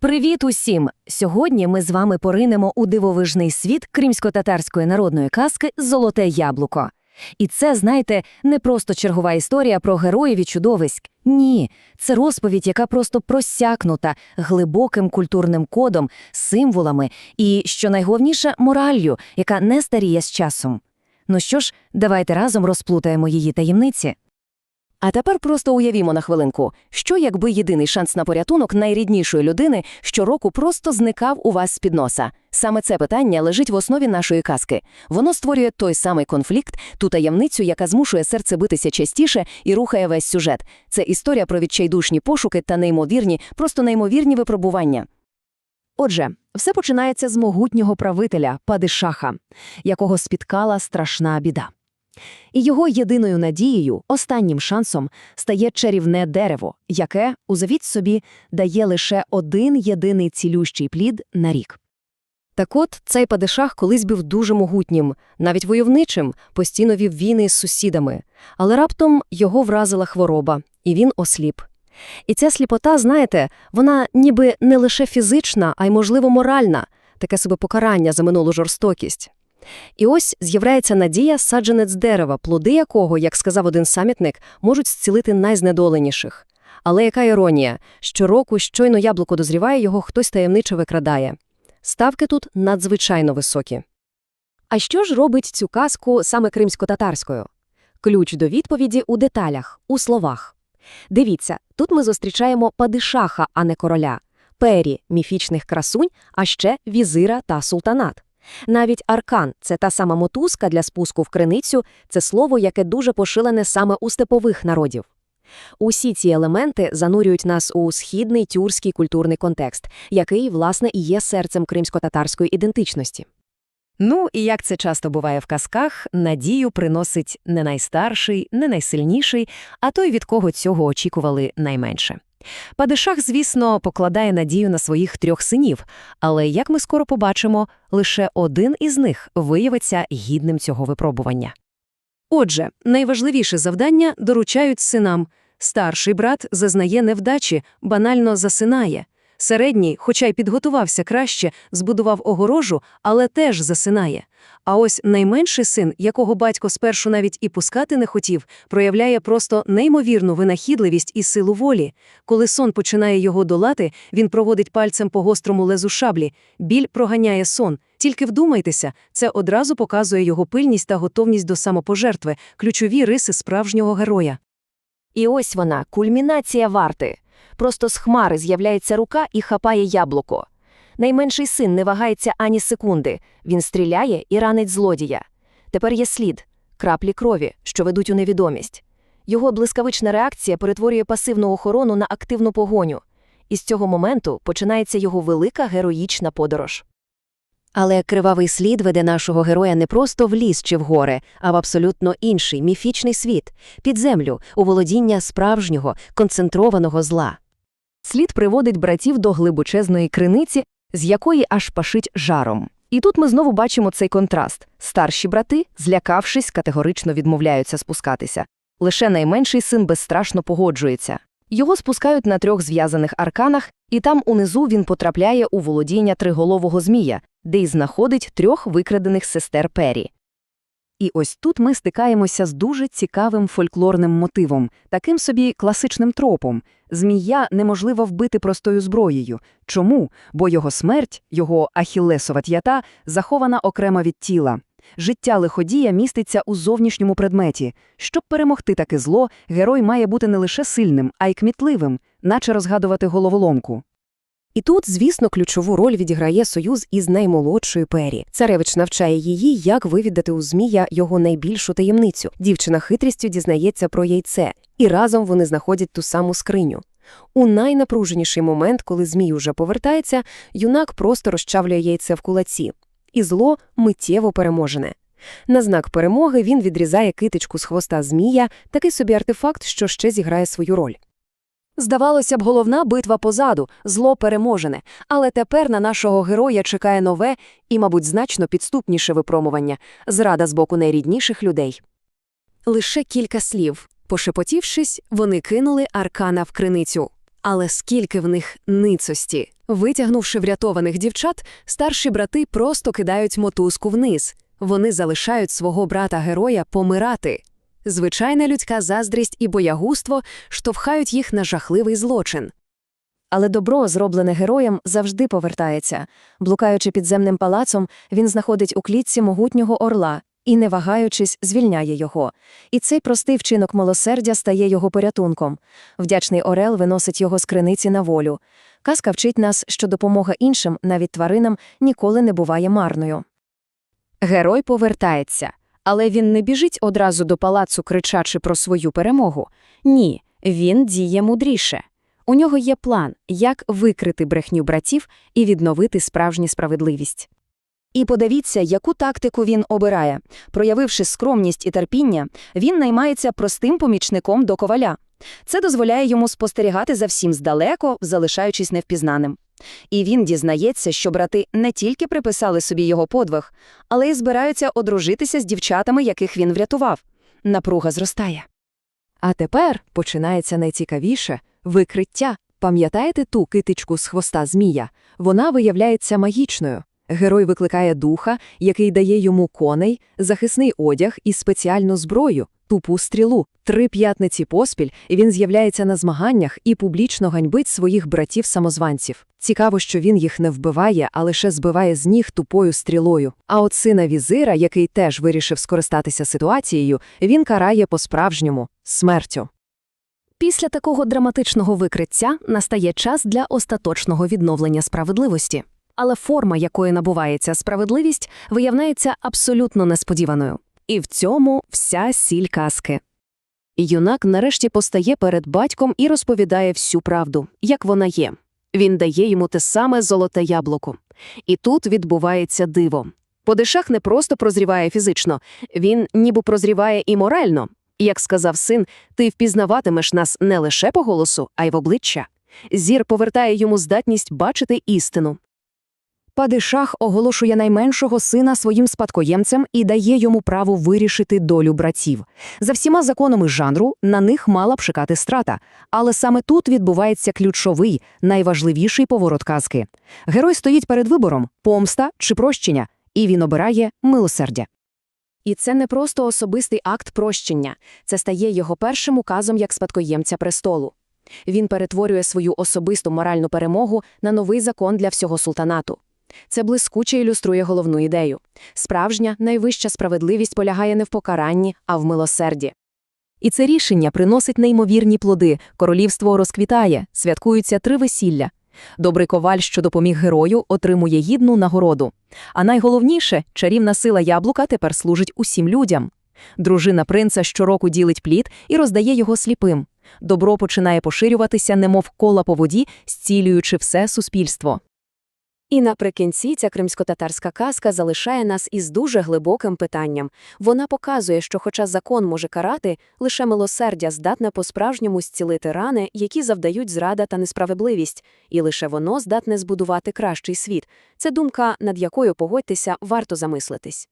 Привіт усім! Сьогодні ми з вами поринемо у дивовижний світ кримсько-татарської народної казки Золоте яблуко. І це, знаєте, не просто чергова історія про героїв і чудовиськ. Ні, це розповідь, яка просто просякнута глибоким культурним кодом, символами і, що найголовніше, мораллю, яка не старіє з часом. Ну що ж, давайте разом розплутаємо її таємниці. А тепер просто уявімо на хвилинку, що якби єдиний шанс на порятунок найріднішої людини щороку просто зникав у вас з-під носа. Саме це питання лежить в основі нашої казки. Воно створює той самий конфлікт, ту таємницю, яка змушує серце битися частіше і рухає весь сюжет. Це історія про відчайдушні пошуки та неймовірні, просто неймовірні випробування. Отже, все починається з могутнього правителя Падишаха, якого спіткала страшна біда. І його єдиною надією, останнім шансом, стає чарівне дерево, яке, уявіть собі, дає лише один єдиний цілющий плід на рік. Так от цей падишах колись був дуже могутнім, навіть войовничим, постійно вів війни з сусідами, але раптом його вразила хвороба, і він осліп. І ця сліпота, знаєте, вона ніби не лише фізична, а й, можливо, моральна, таке собі покарання за минулу жорстокість. І ось з'являється надія саджанець дерева, плоди якого, як сказав один самітник, можуть зцілити найзнедоленіших. Але яка іронія? Щороку, щойно яблуко дозріває, його хтось таємниче викрадає. Ставки тут надзвичайно високі. А що ж робить цю казку саме кримсько-татарською? Ключ до відповіді у деталях, у словах. Дивіться, тут ми зустрічаємо падишаха, а не короля, пері, міфічних красунь, а ще візира та султанат. Навіть аркан це та сама мотузка для спуску в криницю, це слово, яке дуже поширене саме у степових народів. Усі ці елементи занурюють нас у східний тюркський культурний контекст, який, власне, і є серцем кримсько-татарської ідентичності. Ну, і як це часто буває в казках, надію приносить не найстарший, не найсильніший, а той, від кого цього очікували найменше. Падишах, звісно, покладає надію на своїх трьох синів, але, як ми скоро побачимо, лише один із них виявиться гідним цього випробування. Отже, найважливіше завдання доручають синам. Старший брат зазнає невдачі, банально засинає. Середній, хоча й підготувався краще, збудував огорожу, але теж засинає. А ось найменший син, якого батько спершу навіть і пускати не хотів, проявляє просто неймовірну винахідливість і силу волі. Коли сон починає його долати, він проводить пальцем по гострому лезу шаблі. Біль проганяє сон. Тільки вдумайтеся, це одразу показує його пильність та готовність до самопожертви, ключові риси справжнього героя. І ось вона, кульмінація варти. Просто з хмари з'являється рука і хапає яблуко. Найменший син не вагається ані секунди. Він стріляє і ранить злодія. Тепер є слід краплі крові, що ведуть у невідомість. Його блискавична реакція перетворює пасивну охорону на активну погоню. І з цього моменту починається його велика героїчна подорож. Але кривавий слід веде нашого героя не просто в ліс чи в гори, а в абсолютно інший міфічний світ під землю, у володіння справжнього, концентрованого зла. Слід приводить братів до глибочезної криниці, з якої аж пашить жаром. І тут ми знову бачимо цей контраст. Старші брати, злякавшись, категорично відмовляються спускатися. Лише найменший син безстрашно погоджується. Його спускають на трьох зв'язаних арканах, і там унизу він потрапляє у володіння триголового змія, де й знаходить трьох викрадених сестер Пері. І ось тут ми стикаємося з дуже цікавим фольклорним мотивом, таким собі класичним тропом. Змія неможливо вбити простою зброєю. Чому? Бо його смерть, його ахіллесова т'ята, захована окремо від тіла. Життя лиходія міститься у зовнішньому предметі. Щоб перемогти таке зло, герой має бути не лише сильним, а й кмітливим, наче розгадувати головоломку. І тут, звісно, ключову роль відіграє союз із наймолодшою Пері. Царевич навчає її, як вивідати у Змія його найбільшу таємницю. Дівчина хитрістю дізнається про яйце, і разом вони знаходять ту саму скриню. У найнапруженіший момент, коли Змій уже повертається, юнак просто розчавлює яйце в кулаці. І зло миттєво переможене. На знак перемоги він відрізає китичку з хвоста Змія, такий собі артефакт, що ще зіграє свою роль. Здавалося б, головна битва позаду, зло переможене, але тепер на нашого героя чекає нове і, мабуть, значно підступніше випромування – зрада з боку найрідніших людей. Лише кілька слів. Пошепотівшись, вони кинули аркана в криницю. Але скільки в них ницості. Витягнувши врятованих дівчат, старші брати просто кидають мотузку вниз. Вони залишають свого брата-героя помирати. Звичайна людська заздрість і боягузтво штовхають їх на жахливий злочин. Але добро, зроблене героєм, завжди повертається. Блукаючи підземним палацом, він знаходить у клітці могутнього орла і, не вагаючись, звільняє його. І цей простий вчинок милосердя стає його порятунком. Вдячний орел виносить його з криниці на волю. Казка вчить нас, що допомога іншим, навіть тваринам, ніколи не буває марною. Герой повертається, але він не біжить одразу до палацу, кричачи про свою перемогу. Ні, він діє мудріше. У нього є план, як викрити брехню братів і відновити справжню справедливість. І подивіться, яку тактику він обирає. Проявивши скромність і терпіння, він наймається простим помічником до коваля. Це дозволяє йому спостерігати за всім здалеко, залишаючись невпізнаним. І він дізнається, що брати не тільки приписали собі його подвиг, але й збираються одружитися з дівчатами, яких він врятував. Напруга зростає. А тепер починається найцікавіше – викриття. Пам'ятаєте ту китичку з хвоста змія? Вона виявляється магічною. Герой викликає духа, який дає йому коней, захисний одяг і спеціальну зброю – тупу стрілу. Три п'ятниці поспіль він з'являється на змаганнях і публічно ганьбить своїх братів-самозванців. Цікаво, що він їх не вбиває, а лише збиває з ніг тупою стрілою. А от сина візира, який теж вирішив скористатися ситуацією, він карає по-справжньому – смертю. Після такого драматичного викриття настає час для остаточного відновлення справедливості. Але форма, якої набувається справедливість, виявляється абсолютно несподіваною. І в цьому вся сіль казки. Юнак нарешті постає перед батьком і розповідає всю правду, як вона є. Він дає йому те саме золоте яблуко. І тут відбувається диво. Подишах не просто прозріває фізично, він ніби прозріває і морально. Як сказав син, ти впізнаватимеш нас не лише по голосу, а й в обличчя. Зір повертає йому здатність бачити істину. Падишах оголошує найменшого сина своїм спадкоємцем і дає йому право вирішити долю братів. За всіма законами жанру на них мала б чекати страта, але саме тут відбувається ключовий, найважливіший поворот казки. Герой стоїть перед вибором – помста чи прощення, і він обирає милосердя. І це не просто особистий акт прощення, це стає його першим указом як спадкоємця престолу. Він перетворює свою особисту моральну перемогу на новий закон для всього султанату. Це блискуче ілюструє головну ідею. Справжня, найвища справедливість полягає не в покаранні, а в милосерді. І це рішення приносить неймовірні плоди, королівство розквітає, святкуються три весілля. Добрий коваль, що допоміг герою, отримує гідну нагороду. А найголовніше, чарівна сила яблука тепер служить усім людям. Дружина принца щороку ділить плід і роздає його сліпим. Добро починає поширюватися, немов кола по воді, зцілюючи все суспільство. І наприкінці ця кримсько-татарська казка залишає нас із дуже глибоким питанням. Вона показує, що хоча закон може карати, лише милосердя здатне по-справжньому зцілити рани, які завдають зрада та несправедливість, і лише воно здатне збудувати кращий світ. Це думка, над якою, погодьтеся, варто замислитись.